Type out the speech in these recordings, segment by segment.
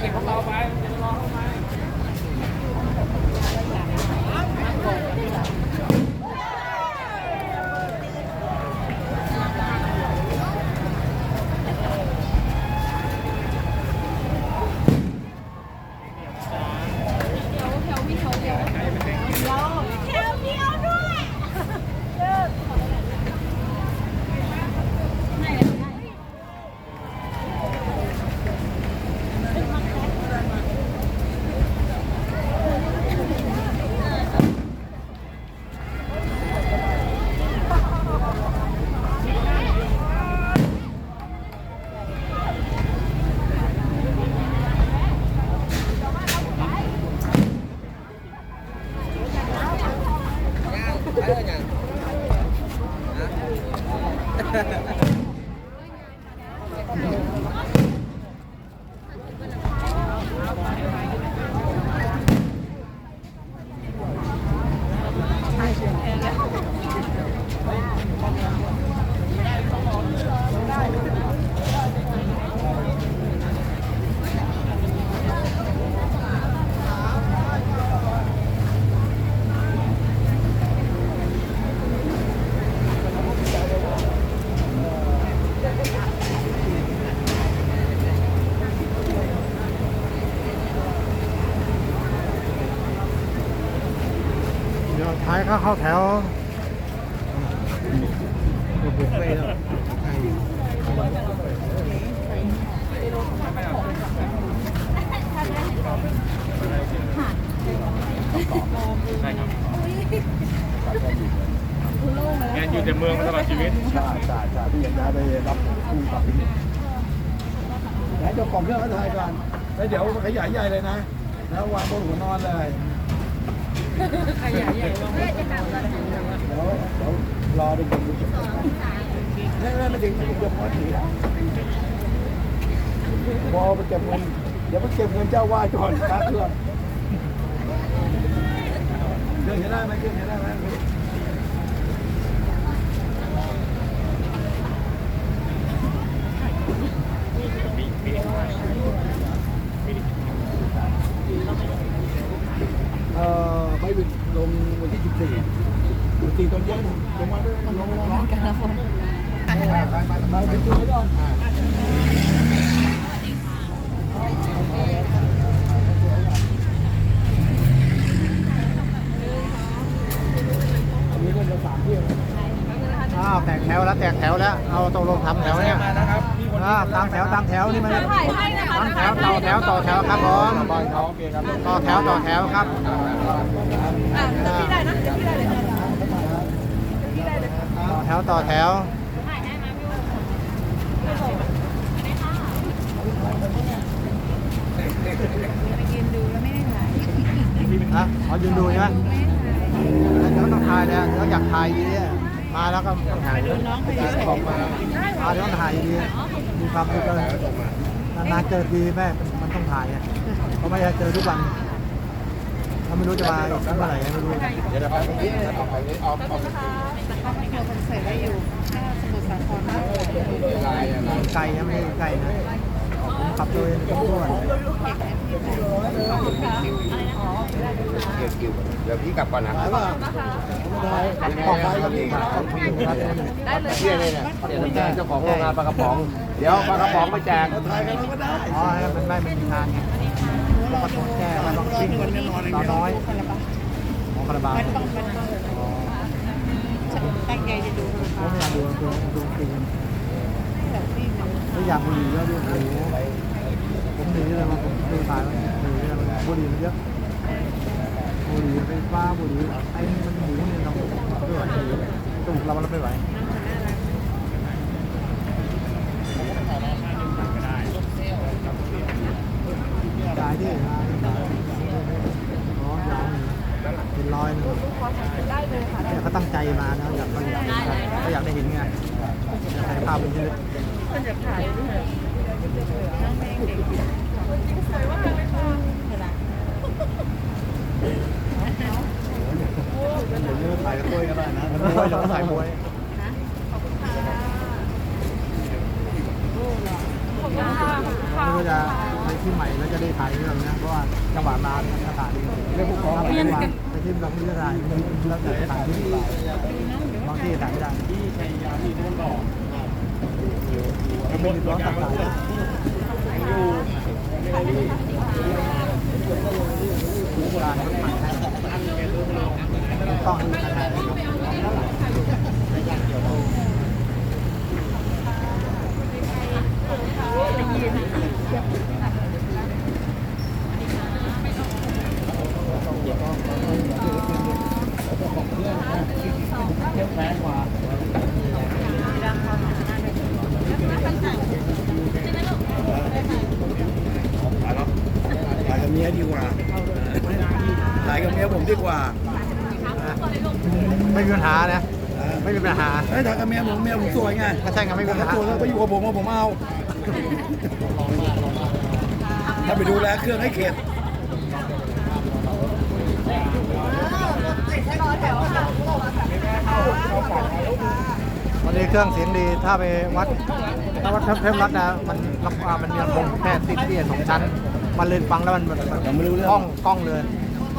เก็บของเราไปจะรอเข้ามาเดี๋ยวท้ายเข้าเข้าแถวบุฟเฟ่ต์แล้วใช่ครับงานอยู่แต่เมืองมาตลอดชีวิตใช่ใช่ใช่ที่อยากจะไปรับคู่กับที่นี่แล้วเจ้าของเครื่องก็ถ่ายก่อนแล้วเดี๋ยวขยายใหญ่เลยนะ แล้ววางบนหัวนอนเลย รอดูดูนี่ไม่มาถึงถึงจะพอถือพอไปเก็บเงินเดี๋ยวไปเก็บเงินเจ้าว่าก่อนครับเครื่องเครื่องใช้ได้ไหมเครื่องใช้ได้ไหมเอ่อ ไปลงวันที่ 14 14ตอนเย็นลงมาด้วยลงร้อนกันนะคนไปไปไปไปไปดูไว้ก่อนอ้าวแตกแถวแล้วแตกแถวแล้ว เอาตกลงทำแถวเนี่ย อ่าตามแถวตามแถวนี่มันถ่ายให้นะคะตามแถวต่อแถวต่อแถวครับผมบอยเขาโอเคครับต่อแถวต่อแถวครับอะจะพี่ได้นะจะพี่ได้เลยต่อแถวต่อแถวฮะขอยืนดูใช่ไหมเดี๋ยวต้องถ่ายเนี่ยเดี๋ยวอยากถ่ายดีเนี่ยมาแล้วก็ต้องถ่ายด้วยของมามาเดี๋ยวต้องถ่ายดี มีความสุขเลยนานๆเจอทีแม่มันต้องถ่ายอะเพราะไม่ได้เจอทุกวันถ้าไม่รู้จะมาอีกเมื่อไหร่ไม่รู้เดี๋ยวนะครับนี่เอาไปนี่เอาเอาใส่ได้อยู่ถ้าสมุทรสาครนะลยังไม่ไกลนะ ไม่ได้ไกลนะผมขับตัวเองทุกวันเดี๋ยวพี่กลับก่อนนะแล้วก็ขอไปกับพี่ครับได้เลยเนี่ยเนี่ยเดี๋ยวเจ้าของโรงงานปลากระป๋อง เดี๋ยวปลากระป๋องไปแจกถ่ายกันก็ได้อ๋อมันไม่ไม่มีทางไงแล้วก็ทนแก้แล้วต้องวิ่งตาน้อยของคาราบาวมันต้องมันต้องตั้งใจจะดูผมอยากดูดูดูจริงแบบวิ่งไม่อยากบุหรี่แล้วดูโอ้ โหผมหนีเลยมาผมดูตายแล้วหนีเลยมันบุหรี่เยอะบุหรี่ไฟฟ้าบุหรี่ไอ้นี่มันหมูเนี่ยเราไม่ไหวตูกเราเราไม่ไหวยายที่ยายอ๋อยายเป็นรอยหนึ่ง ได้เลยค่ะ เนี่ยเขาตั้งใจมานะอยากเขาอยากเขาอยากได้เห็นไงอยากถ่ายภาพเป็นชีวิต มันจะถ่ายด้วยน้องแมงเด็กสวยมากเลยค่ะ เดี๋ยวนี้ถ่ายกับตัวก็ได้นะมวยเราก็ถ่ายมวย ขอบคุณค่ะ ไม่รู้จะไปเที่ยว ที่ใหม่แล้วจะได้ ถ่ายเรื่องนะเพราะว่าจังหวะนานมันจะถ่ายเรื่องพวกของไปที่ไปที่บางที่จะถ่ายแล้วแต่ถ่ายที่บางที่ถ่ายไม่ได้ที่ชัยยาที่ต้นดอกก็ไม่มีตัวตัดสายได้อยู่การมันใหม่ให้ต้องมีขนาดถ่ายกับเมียดีกว่าถ่ายกับเมียผมดีกว่า ไม่มีปัญหานะไม่ มีปัญหาไอ้ยถ่ายกับเมียผมเมียผมสวยไงถ้าใช่ไงไม่มีปัญถ้าหาสวยแล้วไปอยู่กับผมว่าผมเอาถ้าไปดูแลเครื่องให้เข็ดวันนี้เครื่องเสียงดี ถ้าไปวัด ถ้าวัดเทพรัตน์นะ มันรับอ่ามันมีลำโพงแค่ติดเตี้ยสองชั้น มันเลยฟังแล้วมันมันผมไม่รู้เรื่อง กล้องกล้องเลย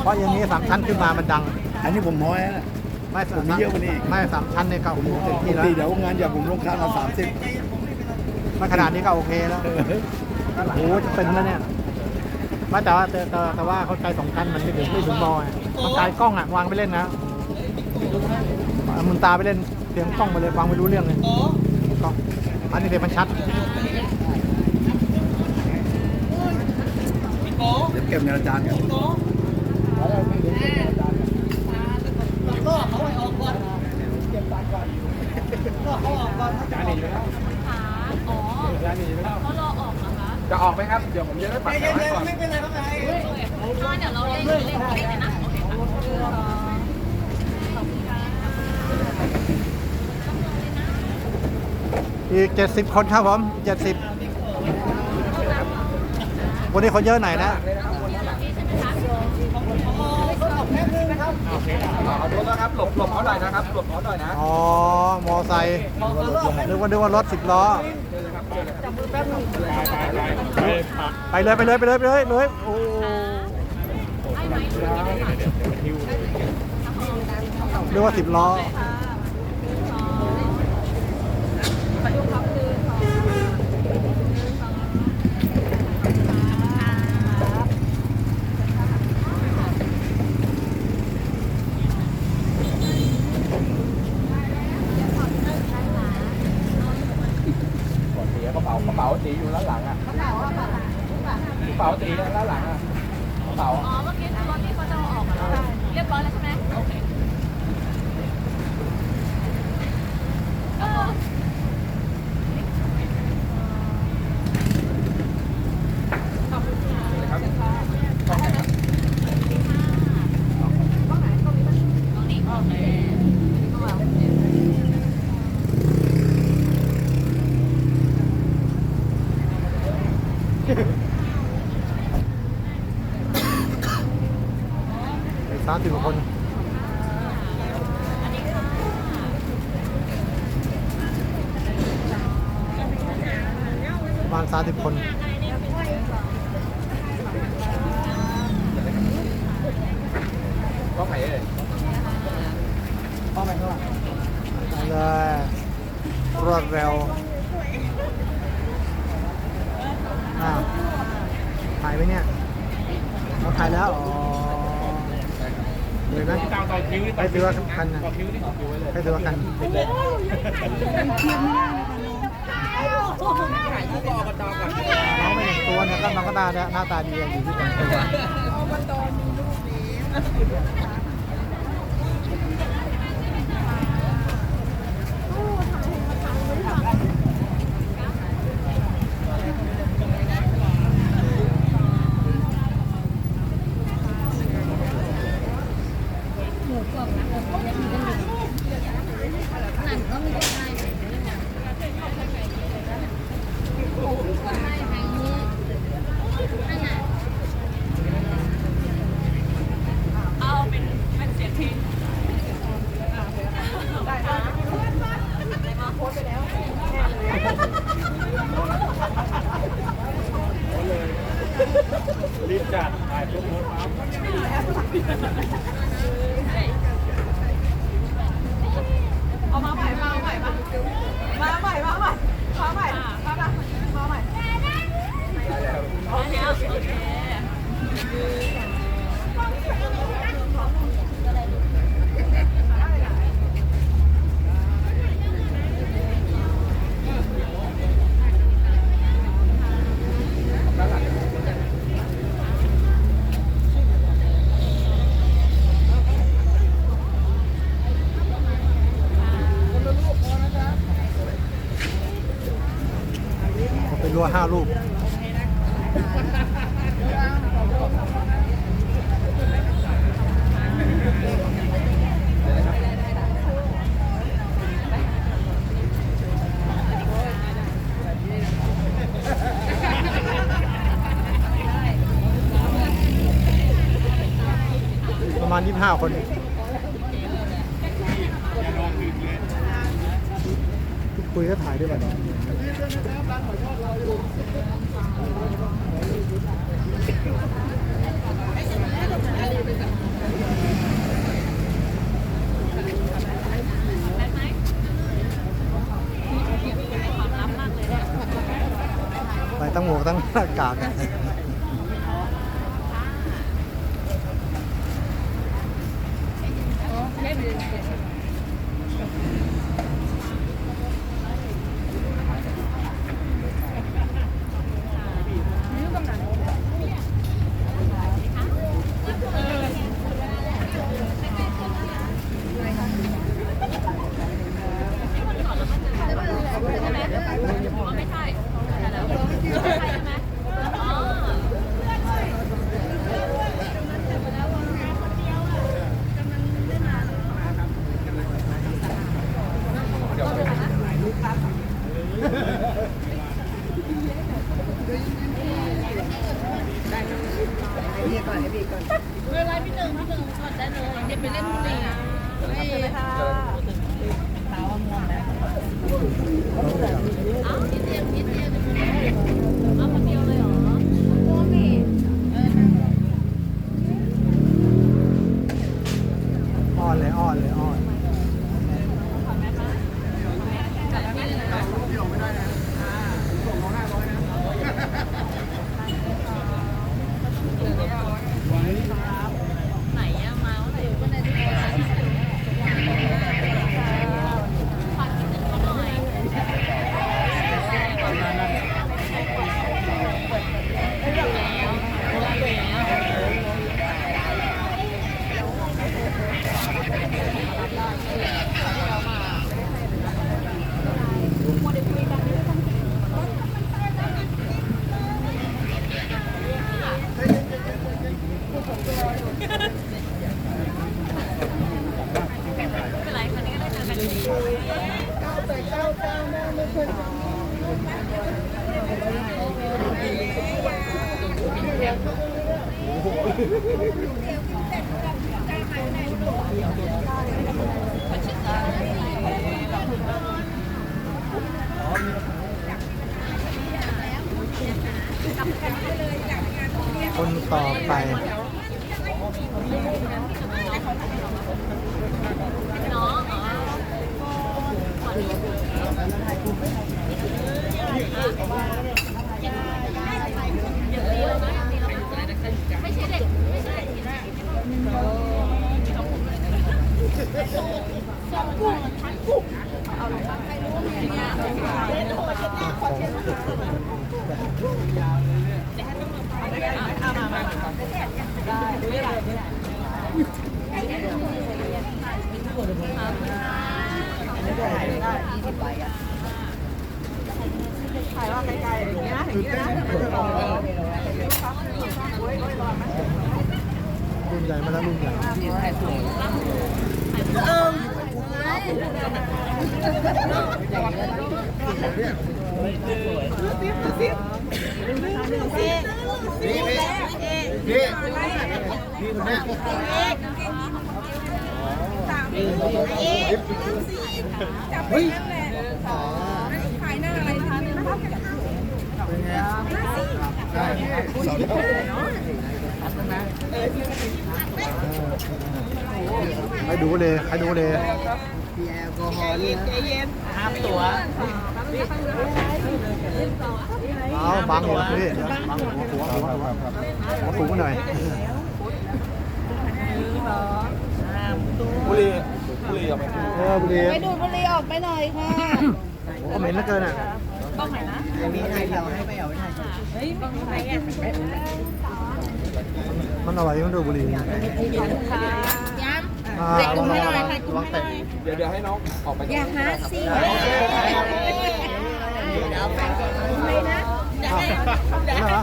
เพราะอย่างนี้สามชั้นขึ้นมามันดัง อันนี้ผมน้อยนะ ไม่สาผมมีเยอะกว่านี้อีกไม่สามชั้นเนี่ยก็โอ้โหเต็มปที่กแล้วติเดี๋ยวงานอย่าผมลงค้างเอาสามสิบไม่ขนาดนี้ก็โอเคแล้วโอ้โหจะเป็นแล้วเนี่ยไม่แต่ว่าแต่แต่แต่ว่าเขาใช้สองชั้นมันไม่ถึงไม่ถึงบอยมันกายกล้องอะวางไปเล่นนะเอามุนตาไปเล่นเสียงกล้องไปเลยฟังไม่รู้เรื่องเลยกล้องอันนี้เดี๋ยวมันชัด เดี๋ยวเก็บเงินอาจารย์ กันจานหนีไปแล้วขาอ๋อจานหนีไปแล้วเขารอออกเหรอคะจะออกไหมครับ เดี๋ยวผมจะได้ปัดแถวให้ก่อนอ่าเดี๋ยวเราเล่นเล่นเล่นเลยนะโอเคค่ะขอบคุณค่ะอีกเจ็ดสิบคนครับผมเจ็ดสิบวันนี้คนเยอะหน่อยนะ โอเคเอาโทษนะครับหลบหลบเขาหน่อยนะครับหลบเขาหน่อยนะอ๋อ มอไซค์นึกว่านึกว่ารถสิบล้อ ไปไปไปไปเลยไปเลยไปเลยไปเลยเลยโอ้นึกว่าสิบล้อ เป๋าตีอยู่ด้านหลังอ่ะกระเป๋ากระ สามสิบกว่าคนประมาณสามสิบคนก็ไหนเอ่ยไปเลยรวดเร็วอ้าวถ่ายไว้เนี่ยเราถ่ายแล้วอ๋อ เลยนะให้ถือว่าสำคัญนะให้ถือว่าคันน้องไม่เห็นตัวนะก็น้องก็ตาเนี่ยหน้าตาดีอยู่ที่ตัว รัวห้าลูกประมาณ 25 คนคุยก็ถ่ายด้วยกัน ไปตั้งหมวกตั้งหน้ากากอะ ไม่ใช่แต่แล้วใช่ใช่ไหมอ๋อ เวลาพี่หนึ่งพี่หนึ่งก่อนได้เลยเดี๋ยวไปเล่นบุรีไม่ ค่ะอ้าวนิดเดียวนิดเดียวเอาคนเดียวเลยเหรอโมมี่ อ้อนเลยอ้อนเลยอ้อน ไหนอะมาเมื่อไหร่ก็ได้ที่ฝากคิดถึงเขาหน่อยไม่เป็นไรคนนี้ก็ได้เจอกันดี คนต่อไป ใคร ดูเลยใครดูเลยเอาบังหัวพี่บังหัวหัวหัวหัวสูงหน่อยบุรีบุรีออกไปเออบุรีไปดูดบุรีออกไปหน่อยค่ะโอ้เหม็นเหลือเกินอะต้องไหนนะมีใครเฮ้ยต้องไหนอะ มันอร่อยมันดูบุรี่ย้อ่าำใส่กลุ่มให้หน่อยใส่กลุ่มให้หน่อยเดี๋ยวเดี๋ยวให้น้องออกไปอย่าหาสิไม่นะจะให้จะให้ นะ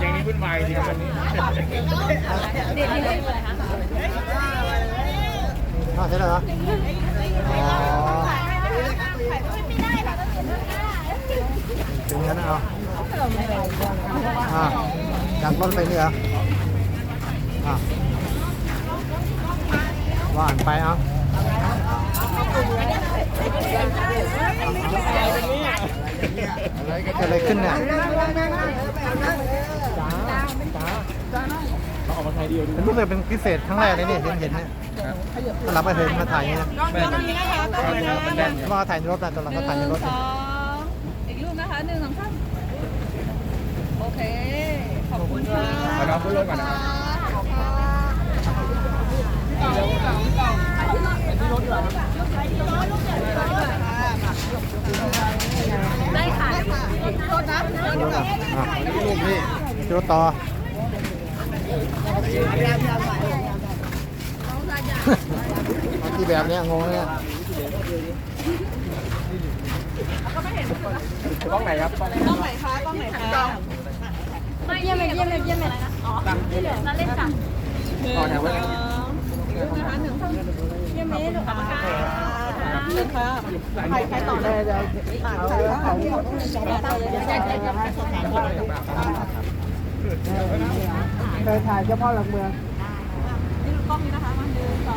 อย่างนี้วุ่นวายจริงวันนี้เด็ดที่เด็ดเลยคะอ่าใช่แล้วนะอ๋อ ถ่ไม่ได้ค่ะต้องเห็นหน้า ถึงั้นนะเอาอ่าจากรถไปนี่เหรออ่าว่านไปเอาเกิดอะไรขึ้นเนี่ยเราออกมาไทยเดียวดูเป็นรู้สึกเป็นพิเศษครั้งแรกเลยเนี่ยเห็นเห็นเนี่ยตอนหลังไปเห็นมาถ่ายเงี้ยมาถ่ายในรถนะตอนหลังก็ถ่ายในรถสองอีกรูปนะคะหนึ่งสองสามโอเค ขอบคุณค่ะเอาน้องขึ้นรถก่อนนะครับได้ค่ะรถอะอะรูปนี่รถต่อที่แบบเนี้ยงงเนี่ยกล้องไหนครับกล้องกล้องไหนคะกล้องไหนคะไม่ เยี่ยมเลยเยี่ยมเลยเยี่ยมเลยนะอ๋อที่เหลือเราเล่นกันต่อแถวไว้เลยนะคะหนึ่งสองเยี่ยมเลยลูกกรรมการหนึ่งค่ะใครใครต่อเลยเคยถ่ายเฉพาะหลักเมืองนี่ลูกกล้องนี้นะคะมาหนึ่งสอ